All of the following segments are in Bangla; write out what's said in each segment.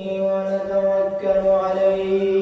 ونتوكل عليه.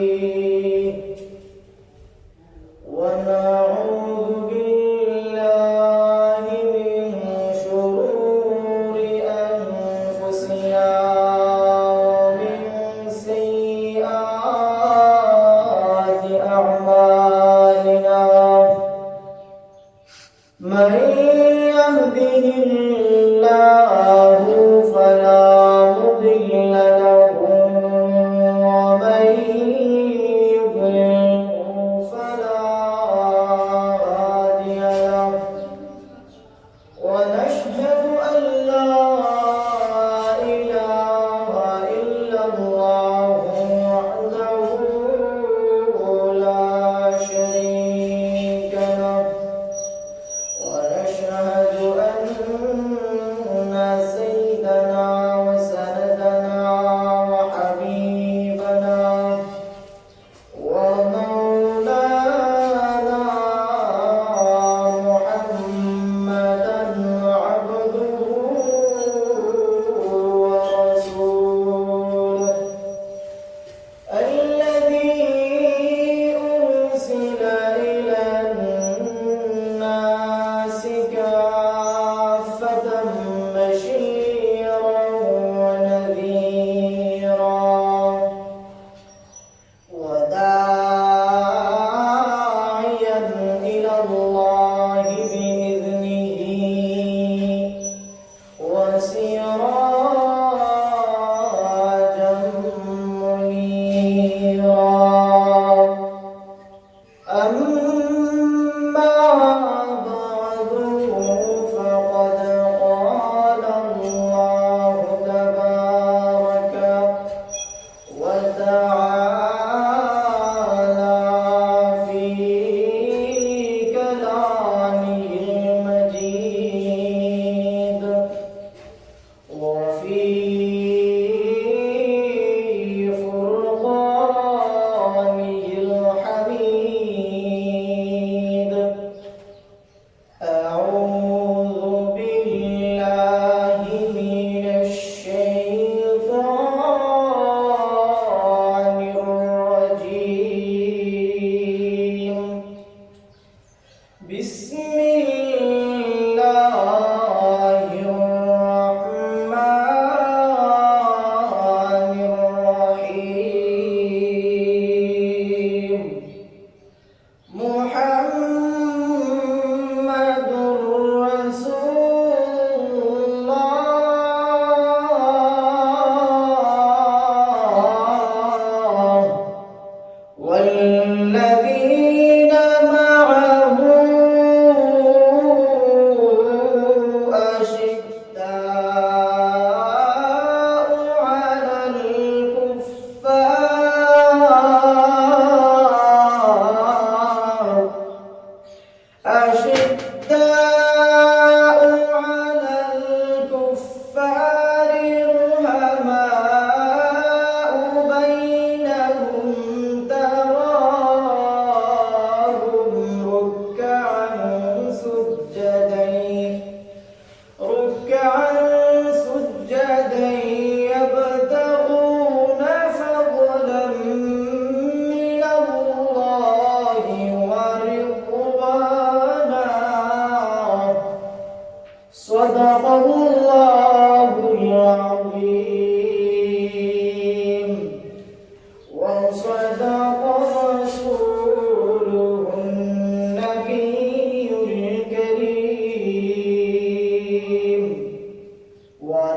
二十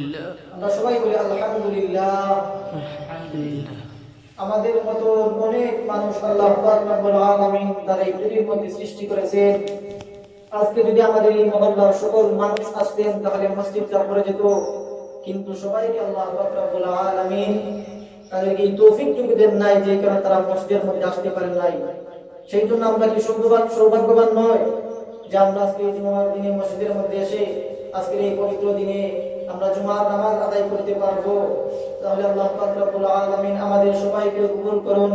আলহামদুলিল্লাহ। আমরা সবাই বলি আলহামদুলিল্লাহ। আলহামদুলিল্লাহ। আমাদের মতো অনেক মানুষ আল্লাহ আলামিন তার এই পৃথিবীর মধ্যে সৃষ্টি করেছেন। আজকে যদি আমাদের এই মহল্লার সকল মানুষ আসতেন তাহলে মসজিদটা ভরে যেত। কিন্তু সবাইকে আল্লাহ রব্বুল আলামিন তাদেরকে এই তৌফিক তৌফিকটুকু দেন নাই যে কারণে তারা মসজিদের মধ্যে আসতে পারেন নাই। সেই জন্য আমরা কি সৌভাগ্যবান সৌভাগ্যবান নয় যে আমরা আজকে এই জুমার দিনে মসজিদের মধ্যে এসে আজকের এই পবিত্র দিনে আমরা জুমার নামাজ আদায় করতে পারব। তাহলে আল্লাহ রব্বুল আলামিন আমাদের সবাইকে কবুল করুন।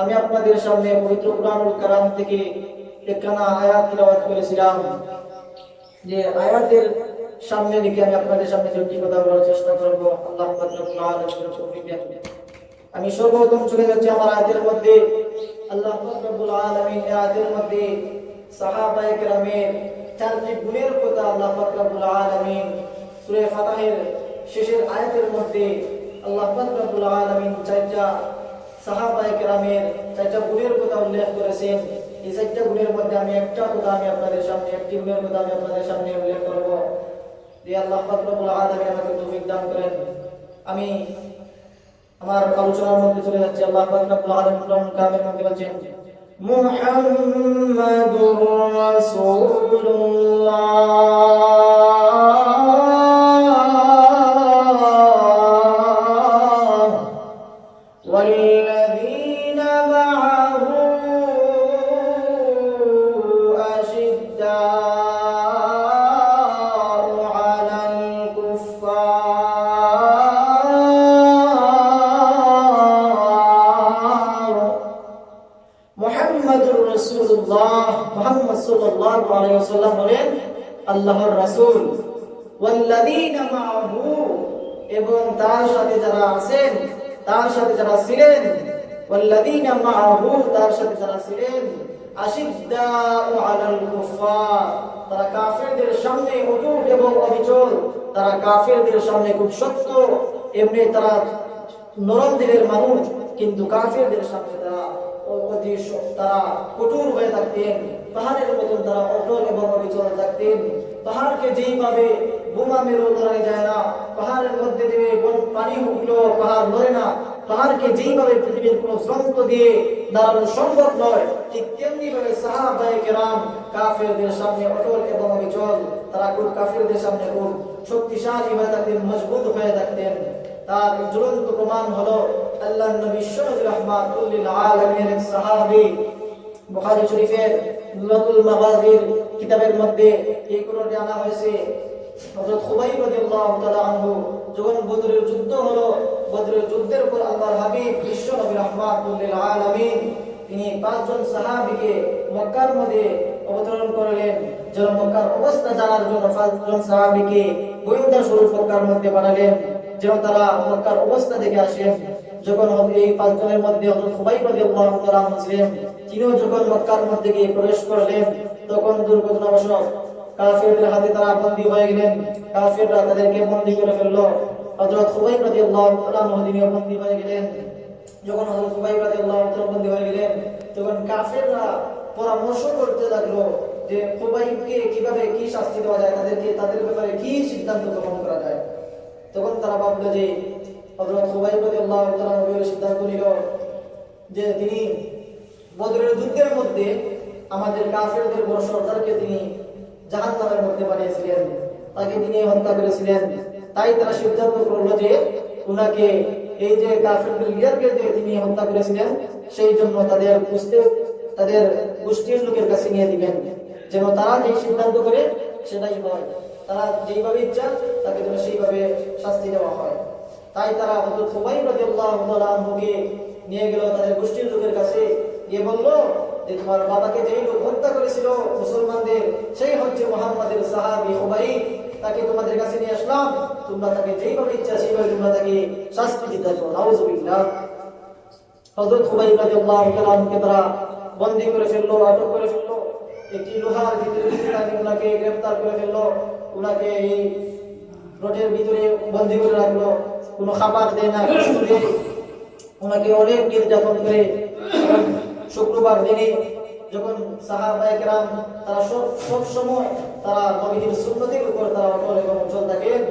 আমি আপনাদের সামনে পবিত্র কুরআনুল কালাম থেকে একখানা আয়াত তিলাওয়াত করেছিলাম। যে আয়াতের সামনে রেখে আমি আপনাদের সামনে দুটি কথা বলার চেষ্টা করব। আল্লাহ রব্বুল আলামিনের তৌফিক আমি সর্বপ্রথম চলে যাচ্ছি আমার আয়াতের মধ্যে। আল্লাহ রব্বুল আলামিন আয়াতের মধ্যে সাহাবায়ে কেরামের চারটি গুণের কথা আল্লাহ রব্বুল আলামিন সূরা ফাতাহের শেষের আয়াতের মধ্যে আল্লাহ চারটা গুণের কথা উল্লেখ করেছেন। এই চারটা গুণের মধ্যে আমি একটা কথা আমি আপনাদের সামনে, একটি গুণের কথা আমি আপনাদের সামনে উল্লেখ করব। যে আল্লাহ আলামিন আমাকে তৌফিক দান করেন। আমি আমার আলোচনার মধ্যে চলে যাচ্ছে। আল্লাহ কোরআন কামের মধ্যে বলছেন তার সাথে যারা আছেন, তার সাথে যারা ছিলেন, ওয়াল্লাযীনা যারা ছিলেন, আশিদ্দাউ আলাল কুফার তারা কাফেরদের সামনে অটুট এবং অবিচল, তারা কাফেরদের সামনে খুব শক্ত, এমনি তারা নরম দিলের মানুষ, কিন্তু কাফেরদের সামনে তারা অতি তারা কঠোর হয়ে থাকতেন। পাহাড়ের মতন তারা অটল এবং অবিচল থাকতেন। পাহাড়কে যেইভাবে বোমা মেরো লড়াই যায় না, পাহাড়ের মধ্যে দিয়ে পানি উঠল, পাহাড় লড়ে না। পাহাড়কে যেইভাবে পৃথিবীর কোন যন্ত্র দিয়ে দাঁড়ানো সম্ভব নয়, ঠিক তেমনি ভাবে সাহাবায়ে কেরাম কাফেরদের সামনে অটল এবং অবিচল, তারা খুব কাফেরদের সামনে খুব শক্তিশালী হয়ে থাকতেন, মজবুত হয়ে থাকতেন। তার জ্বলন্ত প্রমাণ হলো আল্লাহ নবী শরীফ রহমাতুল্লিল আলামিনের এক সাহাবী, বুখারী শরীফের নুরাতুল মাগাজির কিতাবের মধ্যে এই কোরআনে আনা হয়েছে। হযরত খুবাইব রাদিয়াল্লাহু তাআলা আনহু যখন বদরের যুদ্ধ হলো, বদরের যুদ্ধের উপর আল্লাহর হাবিব বিশ্ব নবী রহমাতুল্লিল আলামিন তিনি পাঁচজন সাহাবীকে মক্কার মধ্যে অবতরণ করলেন। যেন মক্কার অবস্থা জানার জন্য পাঁচজন সাহাবীকে গোয়েন্দা স্বরূপ মক্কার মধ্যে পাঠালেন, যেন তারা মক্কার অবস্থা দেখে আসেন। যখন এই পাঁচজনের মধ্যে হযরত খুবাইব রাদিয়াল্লাহু তাআলা ছিলেন তিনিও যখন মক্কার মধ্যে গিয়ে প্রবেশ করলেন, তখন দুর্ঘটনাবশত কাফেরদের হাতে তারা বন্দী হয়ে গেলেন। কাফেররা তাদেরকে বন্দী করে ফেলল। হযরত খুবাইব রাদিয়াল্লাহু তাআলা তিনিও বন্দী হয়ে গেলেন। যখন হযরত খুবাইব রাদিয়াল্লাহু তাআলা বন্দী হয়ে গেলেন, তখন কাফেররা পরামর্শ করতে লাগল যে খুবাইবকে কীভাবে কি শাস্তি দেওয়া যায়, তাদেরকে তাদের ব্যাপারে কি সিদ্ধান্ত গ্রহণ করা যায়। তখন তারা ভাবলো যে হযরত খুবাইব রাদিয়াল্লাহু তাআলা সিদ্ধান্ত নিল যে তিনি বদরের যুদ্ধের মধ্যে আমাদের কাফেরদের বড় সর্দারকে তিনি জাহান্নামের মধ্যে বানিয়েছিলেন। তাকে তিনি হত্যা করেছিলেন। তাই তারা সিদ্ধান্ত করল যে উনাকে এই যে কাফেরদের লিডারকে যে তিনি হত্যা করেছিলেন, সেই জন্য তাদের বুঝতে তাদের গোষ্ঠীর লোকের কাছে নিয়ে দিবেন। যেন তারা যে সিদ্ধান্ত করে সেটাই হয়। তারা যেইভাবে ইচ্ছা, তাকে যেন সেইভাবে শাস্তি দেওয়া হয়। তাই তারা তাআলা আনহুকে নিয়ে গেল তাদের গোষ্ঠীর লোকের কাছে। গিয়ে বলল যে তোমার বাবাকে যেই লোক হত্যা করেছিল মুসলমানদের, সেই হচ্ছে মুহাম্মাদের সাহাবি খুবাইব তাকে তোমাদের কাছে নিয়ে আসলাম। তোমরা তাকে যেইভাবে ইচ্ছা সেইভাবে তোমরা তাকে শাস্তি দিতে বন্দী করে ফেলল, আটক করে ফেলল। একটি লোহার ওনাকে করে ফেলল। ওনাকে এই রোডের ভিতরে বন্দী করে রাখল। কোনো খাবার দেয় না ওনাকে অনেক নির্যাতন করে শুক্রবার দিনে যখন সাহাবায়ে কেরাম তারা সব সময় তারা নবীজির সুন্নতির উপর তারা অটল এবং অচল থাকেন।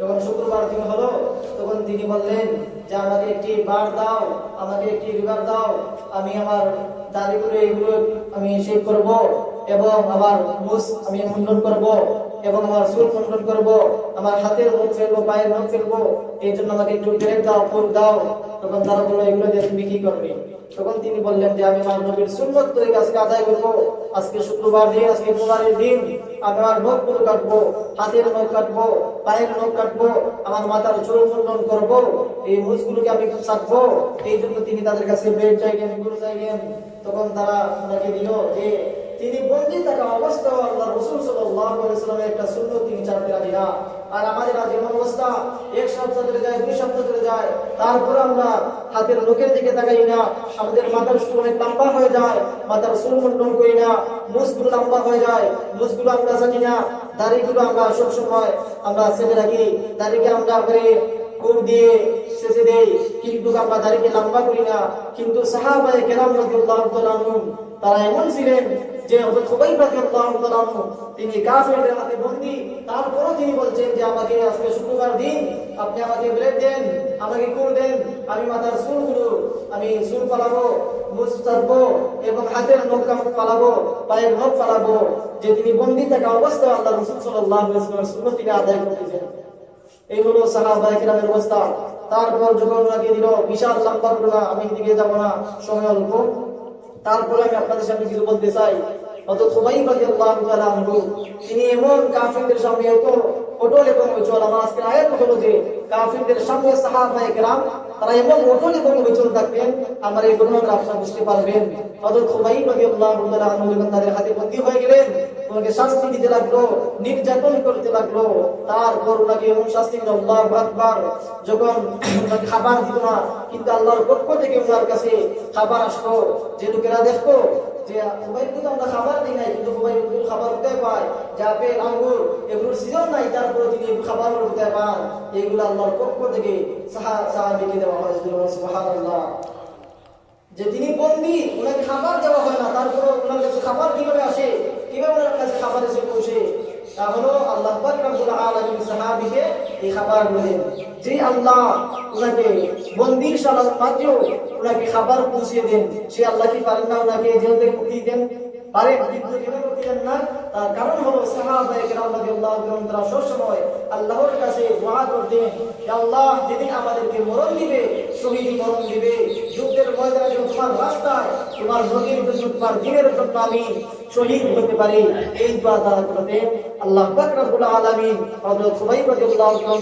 যখন শুক্রবার দিন হলো, তখন তিনি বললেন, যে আমাকে একটি বার দাও, আমাকে একটি রিভার দাও, আমি আমার দাড়ি করে এগুলো আমি শেভ করব এবং আমার মুস আমি মুন্ডন করব এবং আমার চুল মুন্ডন করব, আমার হাতের মুখ ফেলব, পায়ের মুখ ফেলব, এই জন্য আমাকে একটু ব্রেক দাও ফুল দাও। তখন তারা বলল, এগুলো দিয়ে তুমি কি করবে? তখন তিনি বললেন যে, আমি আমার নবীর সুন্নত তরিকা আজকে আদায় করব। আজকে শুক্রবার দিন, আজকে জুমারের দিন আমি আমার নখগুলো কাটবো, হাতের নখ কাটবো, পায়ের নখ কাটবো, আমার মাথার চুল মুন্ডন করব, এই মুজগুলোকে আমি চাকবো এই জন্য তিনি তাদের কাছে ব্রেড চাইলেনগুলো চাইলেন তখন তারা ওনাকে দিল যে, তিনি বন্দী থাকা অবস্থা আল্লাহ রসুল আলাইহি সাল্লামের একটা সুন্নত তিনি ছাড়তে রাজি না। আর আমাদের আজ এমন অবস্থা এক সপ্তাহ ধরে যায়, দুই সপ্তাহ ধরে যায়। তারপরে আমরা হাতের লোকের দিকে তাকাই না, আমাদের মাথার চুল অনেক লম্বা হয়ে যায়, মাথার চুল মুন্ডন করি না, মুসগুলো লম্বা হয়ে যায়, মুসগুলো আমরা জানি না, দাড়িগুলো আমরা সব সময় আমরা ছেড়ে রাখি, দাড়িকে আমরা করে কুর দিয়ে শেষে দেই, কিন্তু আমরা দাড়িকে লম্বা করি না, কিন্তু সাহাবায়ে কেরাম রাদিয়াল্লাহু তাআলা তারা এমন ছিলেন যে তিনি কাফেরদের হাতে বন্দী। তারপরও তিনি বলছেন যে, আমাকে আজকে শুক্রবার দিন আপনি আমাকে ব্রেক দেন, আমাকে কুর দেন, আমি মাথার চুলগুলো, আমি চুল পালাবো আল্লাহ তিনি আদায় অবস্থা। তারপর বিশাল লম্বা আমি দিকে যাব না, সময় অল্প। তারপরে আমি আপনাদের সামনে কিছু বলতে চাই। তিনি এমন কাফিরদের সামনে এত অটল এবং আমার আজকে যে সামনে তারা এমন অটল এবং আমার এই ঘটনাটা আপনারা বুঝতে পারবেন। তাদের হয়ে শাস্তি লাগল, নির্যাতন করতে লাগল, তারপর ওনাকে শাস্তি দিল যখন খাবার দিত না, কিন্তু আল্লাহর পক্ষ থেকে ওনার কাছে খাবার আসতো যে লোকেরা দেখতো যে হুবাইবকে তো আমরা খাবার দিই নাই, কিন্তু হুবাইবুল খাবার কোথায় পায়। যা আপেল আঙ্গুর এগুলোর সিজন নাই, তারপরে তিনি খাবার কোথায় পান। এগুলো আল্লাহর পক্ষ থেকে সাহা, সাহাবিকে দেওয়া হয় সুবহানাল্লাহ। যে তিনি বন্দি, ওনাকে খাবার দেওয়া হয় না তারপরে ওনার কাছে খাবার কীভাবে আসে? কীভাবে ওনার কাছে খাবার এসে পৌঁছে তা হলো আল্লাহ পাক রব্বুল এই খাবার বলেন। যে আল্লাহ ওনাকে বন্দির সালাত মাত্র ওনাকে খাবার পৌঁছে দেন, সে আল্লাহ কি পারেন না ওনাকে জেল থেকে মুক্তি দেন? পারেন কিন্তু না। তার আল্লাহর কাছে দোয়া করতেন আল্লাহ, যেদিন আমাদেরকে মরণ দিবে শহীদ মরণ দিবে যুদ্ধের ময়দানে যখন তোমার রাস্তায় তোমার নদীর জন্য তোমার দিনের জন্য আমি শহীদ হতে পারি, এই দোয়া তারা করতে আল্লাহ পাক রব্বুল আলামিন হযরত সুবাইব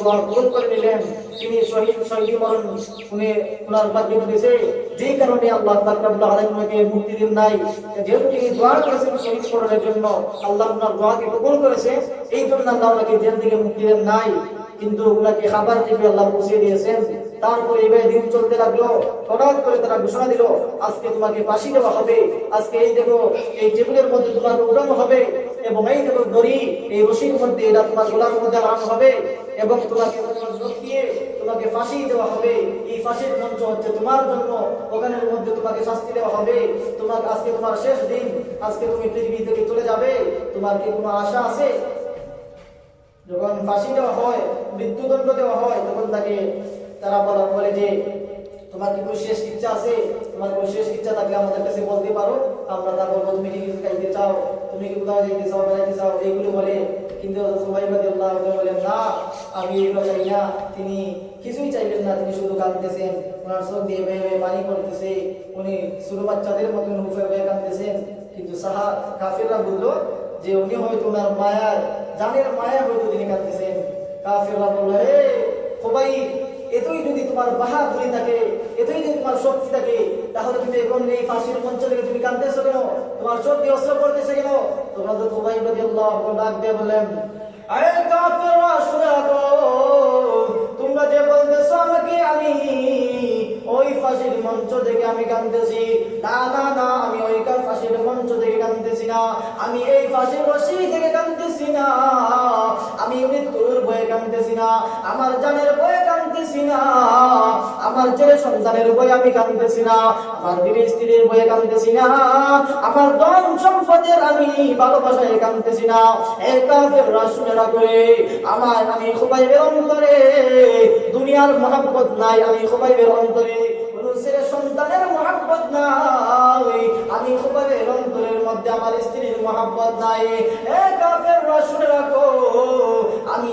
দোয়া কবুল করে নিলেন। তিনি শহীদ শহীদ মরণ উনি ওনার ভাগ্যে দিয়েছে যে কারণে আল্লাহ মুক্তি দেন নাই। যেহেতু তিনি দোয়া করেছেন শহীদ জন্য, আল্লাহ ওনার দোয়াকে কবুল করেছে। এই জন্য আল্লাহ ওনাকে জেল থেকে মুক্তি দেন নাই। কিন্তু ওনাকে খাবার থেকে আল্লাহ পৌঁছে দিয়েছেন। তারপরে এইভাবে দিন চলতে লাগল। হঠাৎ করে তারা ঘোষণা দিল, আজকে তোমাকে ফাঁসি দেওয়া হবে। আজকে এই দেখো, এই টেবিলের মধ্যে তোমাকে উঠানো হবে। এবং এই দেখো দড়ি এই রশির মধ্যে এটা তোমার গোলার মধ্যে আনানো হবে। এবং তোমাকে দিয়ে তোমাকে ফাঁসি দেওয়া হবে। এই ফাঁসির মঞ্চ হচ্ছে তোমার জন্য। ওখানের মধ্যে তোমাকে শাস্তি দেওয়া হবে। তোমার আজকে তোমার শেষ দিন। আজকে তুমি পৃথিবী থেকে চলে যাবে। তোমার কি কোনো আশা আছে? যখন ফাঁসি দেওয়া হয়, মৃত্যুদণ্ড দেওয়া হয়, তখন তাকে তারা বলা বলে যে, তোমার কি কোনো শেষ ইচ্ছা আছে? তোমার কোনো শেষ ইচ্ছা থাকলে আমাদের কাছে বলতে পারো। আমরা তা বলব, তুমি কি খাইতে চাও? তুমি কি কোথাও যেতে চাও, বেড়াইতে চাও? এইগুলো বলে। কিন্তু সবাই বাদে বলেন, না, আমি এগুলো চাই না। তিনি কিছুই চাইবেন না। তিনি শুধু কাঁদতেছেন। ওনার চোখ দিয়ে বেয়ে বেয়ে পানি পড়তেছে। উনি ছোট বাচ্চাদের মতন হুফে বেয়ে কাঁদতেছেন। কিন্তু সাহা, কাফিররা বলল, যে উনি হয়তো ওনার মায়ার, জানের মায়া হয়তো তিনি কাঁদতেছেন। কাফিররা বলল, হে সবাই এতই যদি তোমার বাহাদুরি থাকে, এতই যদি তোমার শক্তি থাকে, তাহলে তুমি এখন এই ফাঁসির মঞ্চ থেকে তুমি কাঁদতেছো কেন? তোমার চোখ অস্ত্র পড়তেছে কেন? তোমরা তো সবাই প্রতি আল্লাহ ডাক দিয়ে বললেন, আরে কাফেররা, শুনে রাখো তোমরা যে বলতেছো আমাকে, আমি ওই ফাঁসির মঞ্চ থেকে আমি কাঁদতেছি। না না না, আমি ওই ফাঁসির মঞ্চ থেকে কাঁদতেছি না। আমি এই ফাঁসির রশি থেকে কাঁদতেছি না। আমি মৃত্যুর বয়ে কাঁদতেছি না। আমার জানের বয়ে কাঁদতেছি না। আমার ছেলে সন্তানের বয়ে আমি কাঁদতেছি না। আমার বিবি স্ত্রীর বয়ে কাঁদতেছি না। আমার ধন সম্পদের আমি ভালোবাসায় কাঁদতেছি না। এই শুনে রাখবে আমার আমি খুবাইবের অন্তরে। দুনিয়ার মহাব্বত নাই আমি খুবাইবের অন্তরে। কোন সন্তানের নাই আমি অন্তরের মধ্যে আমার স্ত্রীর নাই। আমি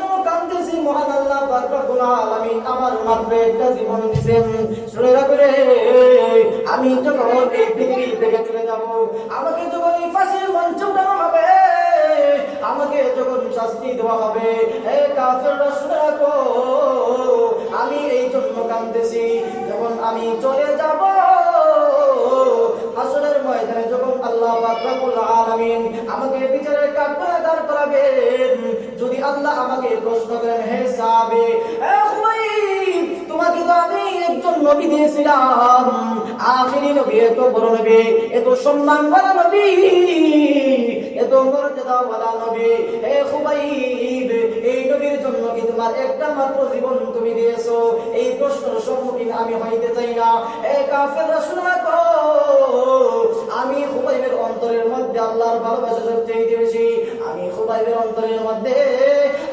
মহান আল্লাহ আলামিন, আমার মাত্র একটা জীবন দিয়েছেন শুনে রাখো রে, আমি যখন এই পৃথিবী থেকে চলে যাব, আমাকে যখন এই ফাঁসির মঞ্চ উঠানো হবে, আমাকে যখন শাস্তি দেওয়া হবে এ কাফেররা, শুনে রাখো, আমি এই জন্য কাঁদতেছি। যখন আমি চলে যাব আল্লাহ আমাকে প্রশ্ন করেন, হে সাহাবে তোমাকে তো আমি একজন নবী দিয়েছিলাম। আখিরি নবী, এত বড় নবী, এত সম্মান বালা নবী, এত মর্যাদা বালা নবী। হে খুবাইব এই নবীর জন্য কি তোমার একটা মাত্র জীবন তুমি দিয়েছ? এই প্রশ্নের সম্মুখীন আমি হইতে চাই না। এ আমি খুবাইবের অন্তরের মধ্যে আল্লাহর ভালোবাসা সবচেয়ে বেশি। খুবাইবের অন্তরের মধ্যে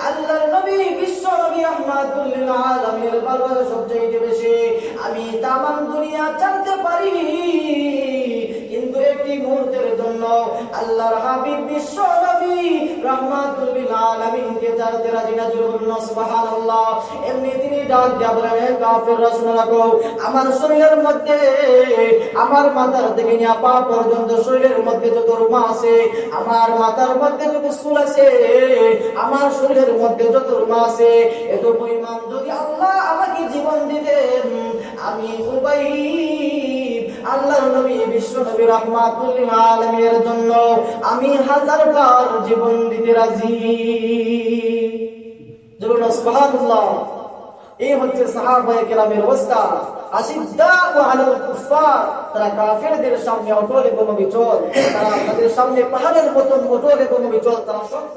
আল্লাহর নবী, বিশ্ব নবী আহমাদুল লিল আলামিনের ভালোবাসা সবচেয়ে বেশি আমি তামাম দুনিয়া জানতে পারি। আল্লাহর হাবিব বিশ্ব নবী রহমাতুল লিল আলামিনকে জানতে রাজি না জোরে বলুন না, সুবহানাল্লাহ। এমনি তিনি ডাক দিয়া বলেন, হে রাখো, আমার শরীরের মধ্যে, আমার মাথার থেকে নিয়ে পা পর্যন্ত শরীরের মধ্যে যত রুমা আছে, আমার মাথার মধ্যে যত চুল আছে, আমার শরীরের মধ্যে যত রুমা আছে, এত পরিমাণ যদি আল্লাহ আমাকে জীবন দিতেন, আমি খুবই আল্লাহর নবী, বিশ্ব নবী রহমাতুল লিল আলামিনের জন্য আমি হাজার বার জীবন দিতে রাজি। জরুর সুবহানাল্লাহ। এই হচ্ছে সাহাবায়ে কেরামের অবস্থা। তারা কাফেরদের সামনে অটল এবং বিচল তারা তাদের সামনে পাহাড়ের মতন অটল এবং বিচল তারা সত্য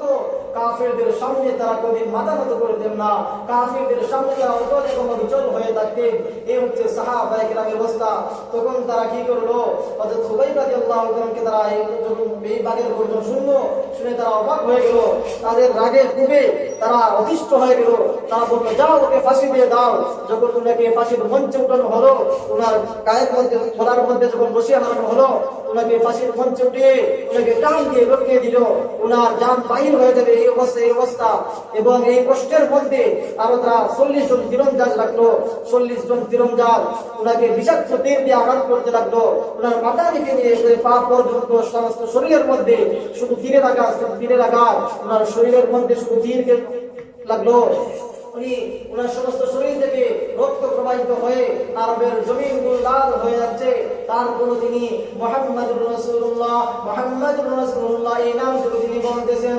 কাফেরদের সামনে তারা কোনদিন মাথা মতো করে দেন না। কাফেরদের সামনে তারা অটল এবং বিচল হয়ে থাকতেন। এই হচ্ছে সাহাবাহের কেরামের অবস্থা। তখন তারা কি করল? অর্থাৎ হুবাইব রাদিয়াল্লাহু তাআলাকে তারা যখন এই বাঘের গর্জন শুনলো, শুনে তারা অবাক হয়ে গেল। তাদের রাগে খুবই তারা অতিষ্ঠ হয়ে গেল। তারা যাও, ওকে দাও। যখন হলো ওনার মধ্যে যখন বসিয়ে ওনাকে ওনাকে দিয়ে ওনার এবং এই কষ্টের মধ্যে আরও তারা চল্লিশ জন তীরন্দাজ রাখল চল্লিশ জন তীরন্দাজ। ওনাকে বিষাক্ত তীর দিয়ে আঘাত করতে লাগল। ওনার মাথা থেকে নিয়ে পা পর্যন্ত সমস্ত শরীরের মধ্যে শুধু আঘাত, শুধু তীরের আঘাত। ওনার শরীরের মধ্যে শুধু তীরকে লাগল। উনি ওনার সমস্ত শরীর থেকে রক্ত প্রবাহিত হয়ে আরবের জমিন লাল হয়ে যাচ্ছে। তারপর তিনি মোহাম্মদ রসুল্লাহ মোহাম্মদ রসুল্লাহ এই নাম তিনি বলতেছেন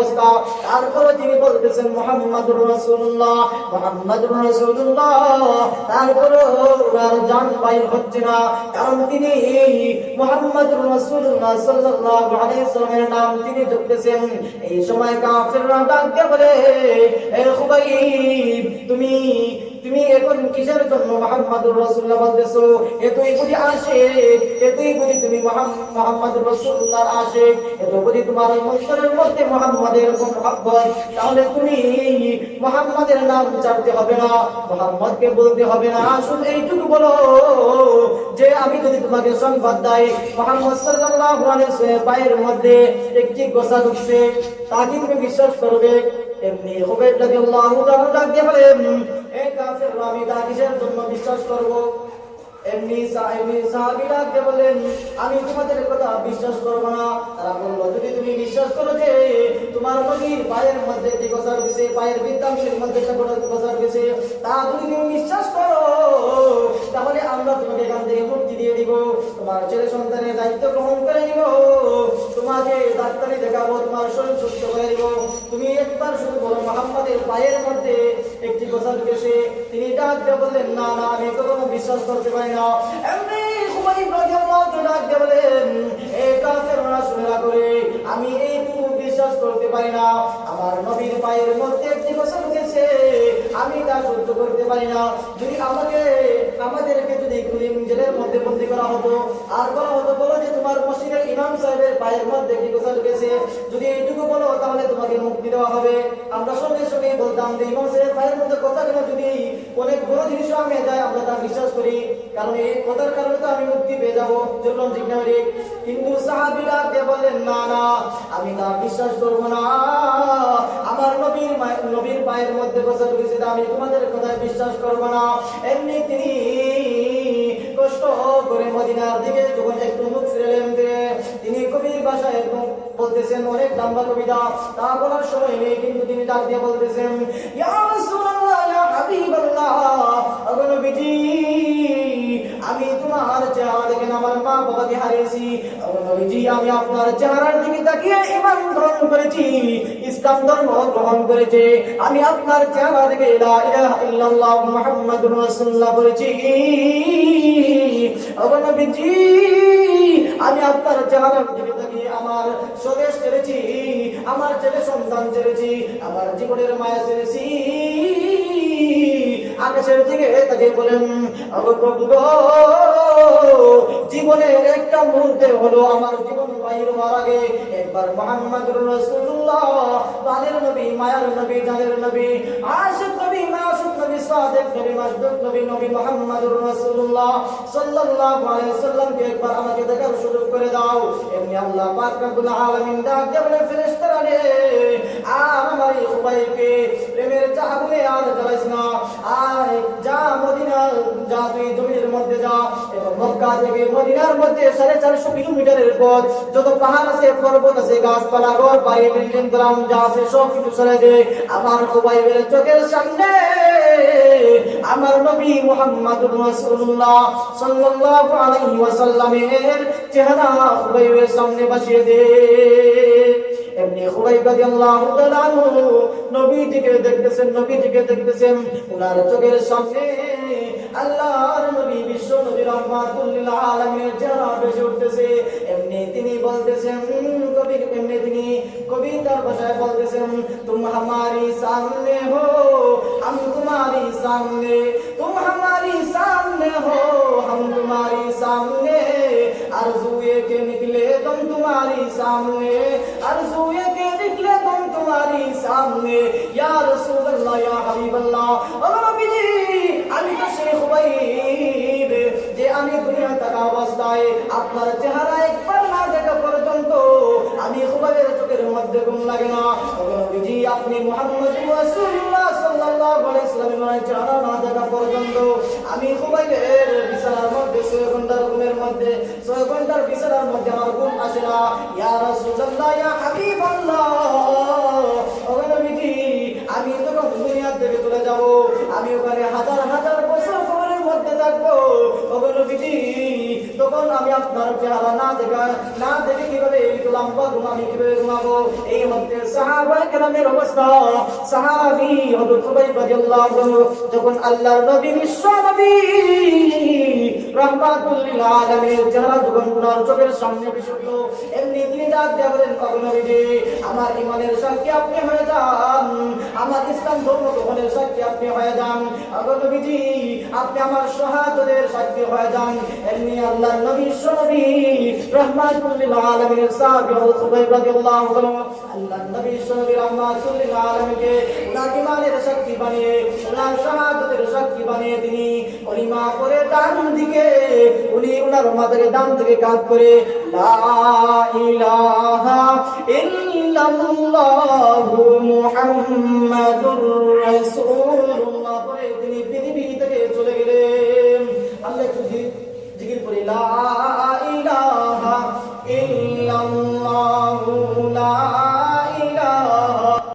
অবস্থা। তারপরে তিনি বলতেছেন মোহাম্মদ রসুল্লাহ মোহাম্মদ রসুল্লাহ তারপরে ওনার জান পাই হচ্ছে না, কারণ তিনি মোহাম্মদ রসুল্লাহ সাল্লাল্লাহু আলাইহি সাল্লামের নাম তিনি ধরতেছেন। এই সময় কাফেররা ডাকতে বলে, এ খুবাইব, তুমি তুমি এখন কিসের জন্য মোহাম্মদুর রাসূলুল্লাহ বলতেছো? এতই বুঝি আসে এতই বুঝি তুমি মোহাম্মদুর রাসূলুল্লাহর আসে এত বুঝি তোমার অন্তরের মধ্যে মোহাম্মদের এরকম মহব্বত। তাহলে তুমি মোহাম্মদের নাম চাইতে হবে না, মোহাম্মদকে বলতে হবে না। শুধু এইটুকু বলো যে আমি যদি তোমাকে সংবাদ দেই, মোহাম্মদ সাল্লাল্লাহু আলাইহি ওয়াসাল্লামের পায়ের মধ্যে একটি গোসা ঢুকছে তাকে তুমি বিশ্বাস করবে? এমনি হুবাইব রাদিয়াল্লাহু তাআলা ডাক দিয়ে বলেন এই কাফের আমি তা জন্য বিশ্বাস করব। এমনি সা- এমনি সাহাবী ডাক দিয়ে বললেন আমি তোমাদের কথা বিশ্বাস করব না। তারা বলল, যদি তুমি বিশ্বাস করো যে তোমার নবীর পায়ের মধ্যে একটি গোসা ঢুকছে পায়ের বৃদ্ধাংশের মধ্যে একটা গোসা ঢুকেছে তা যদি তুমি বিশ্বাস করো, তাহলে আমরা তোমাকে এখান থেকে মুক্তি দিয়ে দিব। তোমার ছেলে সন্তানের দায়িত্ব গ্রহণ করে নিব। তোমাকে ডাক্তারি দেখাবো, তোমার শরীর সুস্থ করে দিব। তুমি একবার শুধু বলো, মোহাম্মদের পায়ের মধ্যে একটি গোসা ঢুকেছে তিনি ডাক দিয়ে বললেন, না না, আমি কখনো বিশ্বাস করতে পারি না। আমি এইটুকু বিশ্বাস করতে পারি না। আমার নবীর পায়ের মধ্যে একটি গোসা ঢুকেছে আমি তা সহ্য করতে পারি না। যদি আমাকে, আমাদেরকে যদি জেলের মধ্যে বন্দি করা হতো। আর বলা হতো, বলো যে তোমার মসজিদের ইমাম সাহেবের পায়ের মধ্যে কি গোসা ঢুকেছে? যদি এইটুকু বলো, তাহলে তোমাকে মুক্তি দেওয়া হবে। আমরা সঙ্গে সঙ্গে বলতাম যে ইমাম সাহেবের পায়ের মধ্যে কথা কেন যদি অনেক বড় জিনিসও আমি যায় আমরা তা বিশ্বাস করি। কারণ এই কথার কারণে তো আমি মুক্তি পেয়ে যাব। চলুন, ঠিক না কিন্তু সাহাবিরা কে বললেন, না না, আমি তা বিশ্বাস করব না। আমার নবীর নবীর পায়ের মধ্যে গোসা ঢুকেছে, তা আমি তোমাদের কথায় বিশ্বাস করব না। এমনি তিনি কষ্ট করে মদিনার দিকে। যখন একটু মুখ যে, তিনি কবির ভাষায় একদম বলতেছেন অনেক লম্বা কবিতা, তা বলার সময় নেই, কিন্তু তিনি ডাক দিয়ে বলতেছেন, ইয়া রাসূলুল্লাহ, ইয়া হাবিবাল্লাহ ওগো নবীজি। আমি তোমার চেহারা দেখে আমার মা বাবাকে হারিয়েছি। নবীজি, আমি আপনার চেহারার দিকে তাকিয়ে ঈমান গ্রহণ করেছি, ইসলাম ধর্ম গ্রহণ করেছি। আমি আপনার চেহারা দেখে লা ইলাহা ইল্লাল্লাহ মুহাম্মাদুর আমি আপনার চেহারার দিকে তাকিয়ে আমার স্বদেশ ছেড়েছি, আমার ছেলে সন্তান ছেড়েছি, আমার জীবনের মায়া ছেড়েছি। আকাশের দিকে তাকে বলেন ওগো প্রভু জীবনের একটা মুহূর্তে হলো আমার জীবন বাহির হওয়ার আগে একবার মোহাম্মদুর রাসূলুল্লাহ, তাদের নবী, মায়ার নবী জানের নবী, আশিক নবী মাসুক নবী, সাদেক নবী মাসদুক নবী নবী মোহাম্মদুর রাসূলুল্লাহ সাল্লাল্লাহু আলাইহি সাল্লামকে একবার আমাকে দেখার সুযোগ করে দাও। এমনি আল্লাহ পাক রব্বুল আলামিন ডাক দিয়ে বলে, ফেরেশতারা রে, আর আমার এই খুবাইকে প্রেমের চাহগুলো আর জ্বালাইস না। আয়, যা মদিনা, যা তুই জমির মধ্যে যা। এবং মক্কা থেকে মদিনার মধ্যে সাড়ে চারশো কিলোমিটারের পথ, যত পাহাড় আছে, পর্বত আছে, গাছপালা, ঘর, বাড়ি, বিল্ডিং, গ্রাম, যা আছে, সব কিছু সরে দে। আমার খুবাইবের চোখের সামনে আমার নবী মুহাম্মদুর রাসূলুল্লাহ সাল্লাল্লাহু আলাইহি ওয়াসাল্লামের চেহারা খুবাইবের সামনে বসিয়ে দে। এমনি খুরাইব রাদিয়াল্লাহু তাআলা আনহু, নবীজিকে দেখতেছেন নবীজিকে দেখতেছেন। উনার চোখের সামনে আল্লাহর নবী, বিশ্ব নবী রহমাতুল আলামিনের চেহারা ভেসে উঠতেছে। এমনি তিনি বলতেছেন, কবি, এমনি তিনি কবিতার ভাষায় বলতেছেন তুম হামারি সামনে হো, আমি তোমারি সামনে তুম সামনে হো হাম তোমারি সামনে तुम तुम्हारी सामने आरज़ुए के निकले तुम तुम्हारी सामने या रसूल अल्लाह या हबीब अल्लाह और नबी जी আমি তো শেখ হুবাইব যে আমি দুনিয়া থাকা অবস্থায় আপনার চেহারা একবার না দেখা পর্যন্ত আমি হুবাইবের চোখের মধ্যে ঘুম লাগে না ওগো নবীজি আপনি মুহাম্মদ রাসূলুল্লাহ সাল্লাল্লাহু আলাইহি ওয়াসাল্লামের চেহারা না দেখা পর্যন্ত আমি হুবাইবের মধ্যে ছয় ঘণ্টার ঘুমের মধ্যে, ছয় ঘণ্টার বিছানার মধ্যে আমার ঘুম আসে না। ইয়া রাসূলুল্লাহ, ইয়া হাবিবাল্লাহ। তখন আমি আপনার চেহারা না দেখা না দেখে কীভাবে লম্বা ঘুম কীভাবে ঘুমাবো? এই মধ্যে সাহাবা কেরামের অবস্থা। সাহাবি হযরত সুবাইব রাদিয়াল্লাহু যখন আল্লাহর নবী, বিশ্ব নবী রহমাতুল এমনি তিনি ডাক দিয়ে বলেন নবীজি, আমার ইমানের সাক্ষী হয়ে যান। আমার ইসলাম আপনি হয়ে আমার শাহাদাতের সাক্ষী হয়ে এমনি আল্লাহ নবী রহমাতুল লিল আলামিনের সাহাবী হযরত সুবাইব রাদিয়াল্লাহু তাআলা আল্লাহ নবী নবী রহমাতুল লিল আলামিনকে উনার ইমানের সাক্ষী বানিয়ে উনার শাহাদাতের সাক্ষী বানিয়ে তিনি কলিমা করে ডান দিকে, উনি উনার মাথাকে ডান দিকে কাঁধ করে, লা ইলাহা ইল্লাল্লাহু মুহাম্মাদুর لا إله إلا الله لا